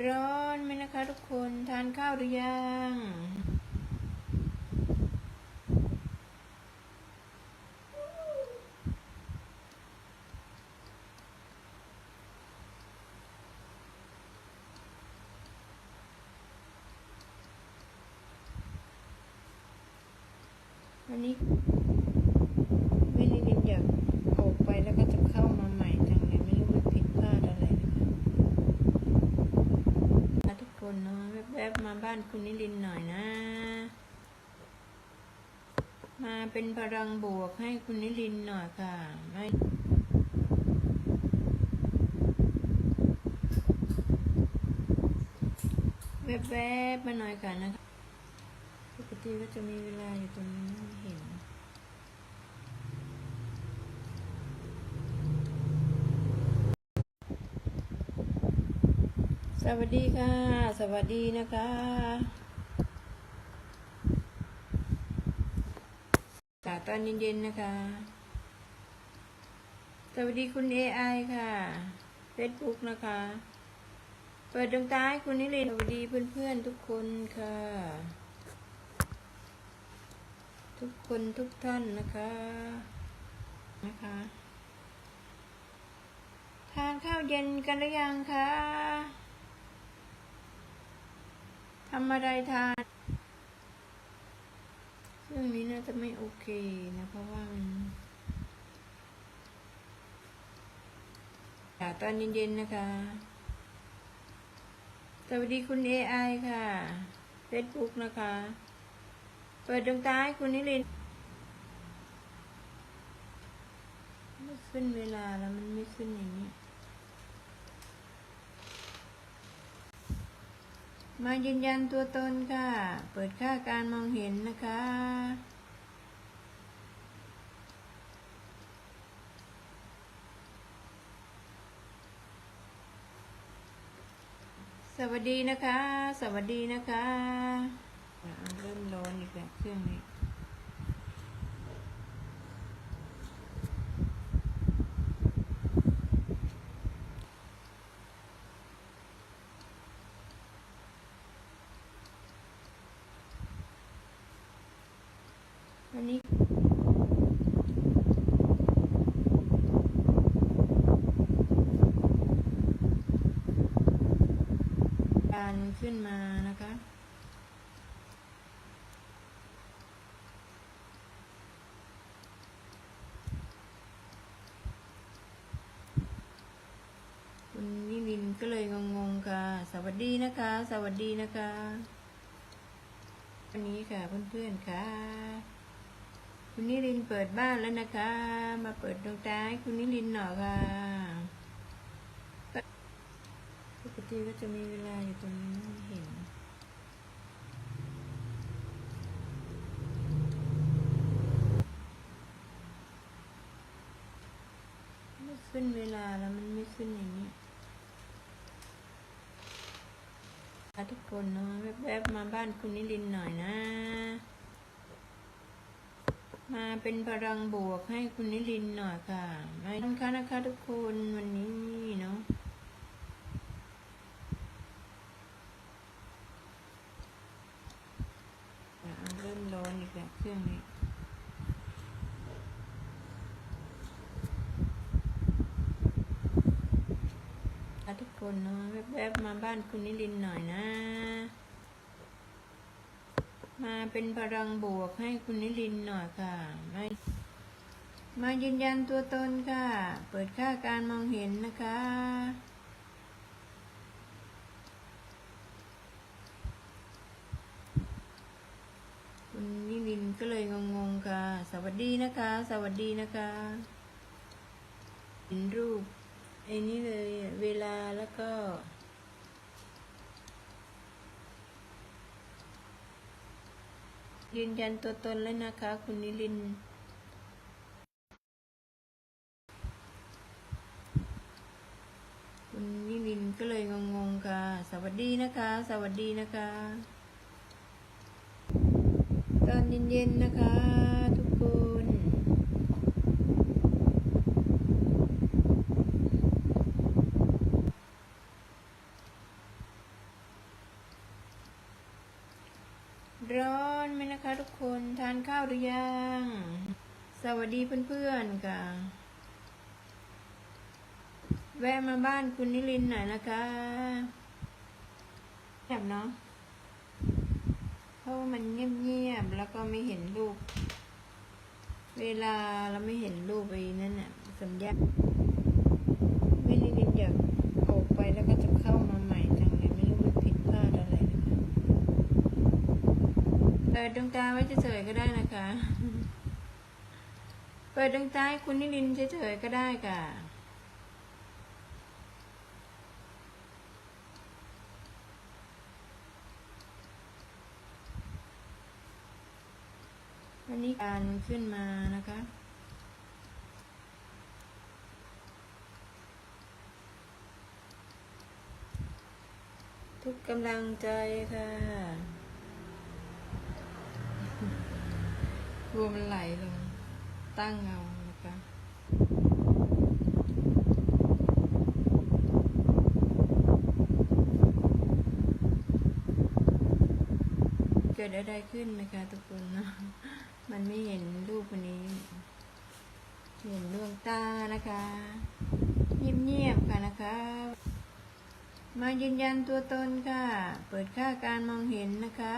ร้อนไหมนะคะทุกคนทานข้าวหรือยังวันนี้ไม่ได้ยินอยากออกไปแล้วก็จะเข้ามาใหม่จังเลยไม่รู้มันผิดพลาดอะไรนะคะทุกคนเนาะแว บ้านคุณนิรินหน่อยนะ มาเป็นพลังบวกให้คุณนิรินหน่อยค่ะไม่แวบๆมาหน่อยค่ะนะคะ ปกติก็จะมีเวลาอยู่ตรงนี้ไม่เห็น สวัสดีค่ะ สวัสดีนะคะอากตอนเย็นๆนะคะ สวัสดีคุณ AI ค่ะ Facebook นะคะ เปิดดวงตาให้คุณนิรินสวัสดีเพื่อนๆทุกคนค่ะ ทุกคนทุกท่านนะคะ นะคะทานข้าวเย็นกันหรือยังคะ ทำอะไรทานเรื่องนี้น่าจะไม่โอเคนะ เพราะว่ามันอากาตอนเย็นๆนะคะ สวัสดีคุณ AI ค่ะ Facebook นะคะ เปิดดวงตาให้คุณนิรินไม่ขึ้นเวลาแล้วมันไม่ขึ้นอย่างนี้ มายืนยันตัวตนค่ะ เปิดค่าการมองเห็นนะคะ สวัสดีนะคะ สวัสดีนะคะ เริ่มร้อนอีกแล้วเครื่องนี้ วันนี้การขึ้นมานะคะ คุณนิวินก็เลยงงๆค่ะ สวัสดีนะคะ สวัสดีนะคะ วันนี้ค่ะเพื่อนๆค่ะ คุณนิรินเปิดบ้านแล้วนะคะ มาเปิดดวงตาให้คุณนิรินหน่อยค่ะปกติก็จะมีเวลาอยู่ตรงนี้เห็นไม่ขึ้นเวลาแล้วมันไม่ขึ้นอย่างนี้ทุกคนเนาะแวบๆมาบ้านคุณนิรินหน่อยนะ มาเป็นพลังบวกให้คุณนิรินหน่อยค่ะไม่ต้องค่ะนะคะทุกคนวันนี้เนาะเริ่มร้อนอีกแล้วเครื่องนี้ทุกคนเนาะแวบๆมาบ้านคุณนิรินหน่อยนะ มาเป็นพลังบวกให้คุณนิรินหน่อยค่ะม่มายืนยันตัวตนค่ะ เปิดค่าการมองเห็นนะคะ คุณนิรินก็เลยงงๆค่ะ สวัสดีนะคะ สวัสดีนะคะ เห็นรูปไอ้นี่เลยเวลาแล้วก็ ยืนยันตัวตนแล้วนะคะ คุณนิลิน คุณนิลินก็เลยงงๆค่ะ สวัสดีนะคะ สวัสดีนะคะ ตอนเย็นๆนะคะ ทุกคน ข้าว หรือยัง สวัสดีเพื่อนๆค่ะ แวะมาบ้านคุณนิรินหน่อยนะคะแบบเนาะเพราะมันเงียบๆแล้วก็ไม่เห็นรูปเวลาเราไม่เห็นรูปไปนั่นน่ะสัญญาไม่ได้ยินอยากออกไปแล้วก็จะเข้ามาใหม่จังเลยไม่รู้มันผิดพลาดอะไรนะคะเปิดดวงตาไว้เฉยๆก็ได้นะคะ เปิดดวงตาให้คุณนิรินทร์เฉยๆก็ได้ค่ะวันนี้การขึ้นมานะคะทุกกำลังใจค่ะ รวมันไหลลง ตั้งเงานะคะเกิดอะไรขึ้นนะคะทุกคนนะมันไม่เห็นรูปวันนี้ เห็นดวงตานะคะเงียบๆค่ะนะคะ มายืนยันตัวตนค่ะ เปิดค่าการมองเห็นนะคะ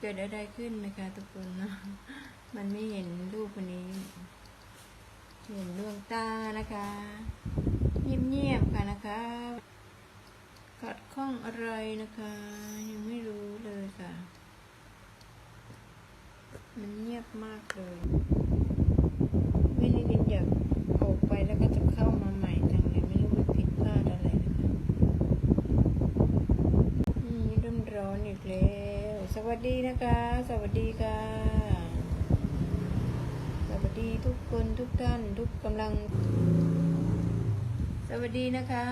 เกิดอะไรขึ้นนะคะทุกคนนะมันไม่เห็นรูปวันนี้ เห็นดวงตานะคะเงียบๆค่ะนะคะขัดข้องอะไรนะคะ ยังไม่รู้เลยค่ะ มันเงียบมากเลย ไม่ได้ยินอยากออกไปแล้วก็จะเข้ามาใหม่จังเลยไม่รู้มันผิดพลาดอะไรนะคะอืมเริ่มร้อนอีกแล้ว ส วัสดีนะคะ สวัสดีค่ะ สวัสดีทุกคนทุกท่านทุกกำลัง สวัสดีนะคะ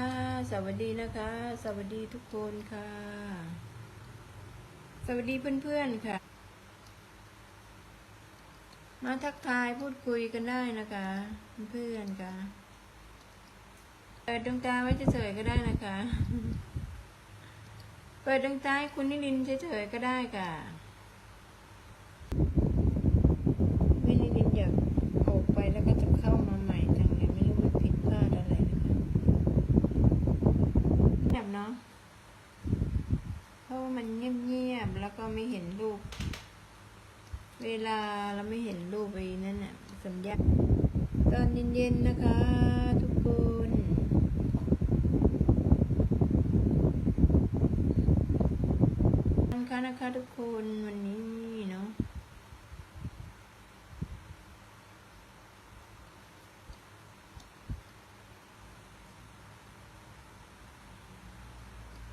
สวัสดีนะคะ สวัสดีทุกคนค่ะ สวัสดีเพื่อนๆค่ะ มาทักทายพูดคุยกันได้นะคะ เพื่อนๆค่ะเปิดดวงตาไว้เฉยๆก็ได้นะคะ เปิดดวงตาให้คุณนิรินเฉยๆก็ได้ค่ะไม่ได้ยินอยากออกไปแล้วก็จะเข้ามาใหม่จังเลยไม่รู้มันผิดพลาดอะไรนะคะแบบเนาะเพราะว่ามันเงียบๆแล้วก็ไม่เห็นรูป เวลาเราไม่เห็นรูปไปนั่นน่ะสัญญาตอนเย็นๆนะคะ ทุกคน นะคะนะคะทุกคนวันนี้เนาะ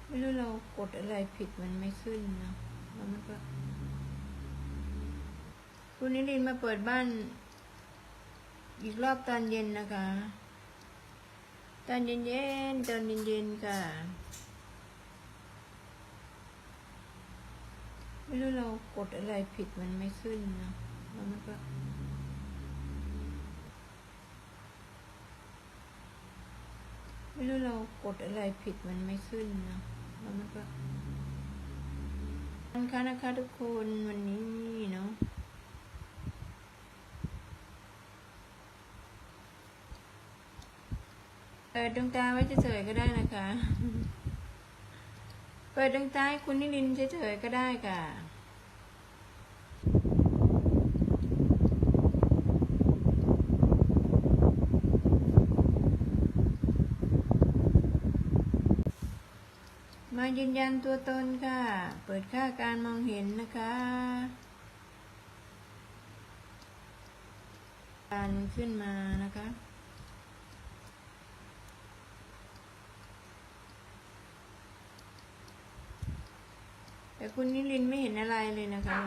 ไม่รู้เรากดอะไรผิดมันไม่ขึ้นเนอะแล้วมันก็คุณนิรินมาเปิดบ้าน อีกรอบตอนเย็นนะคะ ตอนเย็นเย็นๆตอนเย็นเย็นๆค่ะ ไม่รู้เรากดอะไรผิดมันไม่ขึ้นเนะแล้วมันก็ไม่รู้เรากดอะไรผิดมันไม่ขึ้นเนะแล้วมันก็นะคะนะคะทุกคนวันนี้เนาะเปิดดวงตาไว้เฉยๆก็ได้นะคะ เปิดดวงตาให้คุณนิรินเฉยๆก็ได้ค่ะมายืนยันตัวตนค่ะ เปิดค่าการมองเห็นนะคะ การขึ้นมานะคะ แต่คุณนิรินทร์ไม่เห็นอะไรเลยนะคะ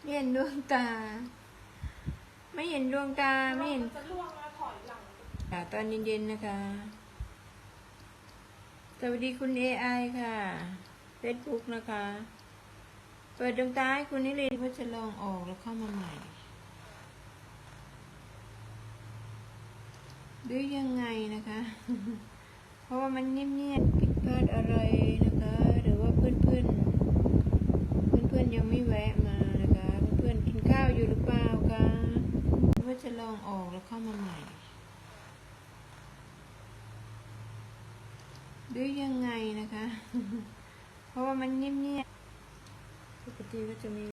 ไม่เห็นดวงตา ไม่เห็นดวงตาไม่เห็นจะล่วงแล้วถอยหลังค่ะ ตอนเย็นๆนะคะ สวัสดีคุณ AI ค่ะ Facebook นะคะ เปิดดวงตาให้คุณนิรินทร์เพื่อจะลองออกแล้วเข้ามาใหม่หรือยังไงนะคะ เพราะว่ามันเงียบๆผิดพลาดอะไรนะคะ หรือว่าเพื่อนๆ อยู่หรือเปล่าคะว่าจะลองออกแล้ว เข้ามาใหม่หรือยังไงนะคะ เพราะว่ามันเงียบๆปกติก็จะมี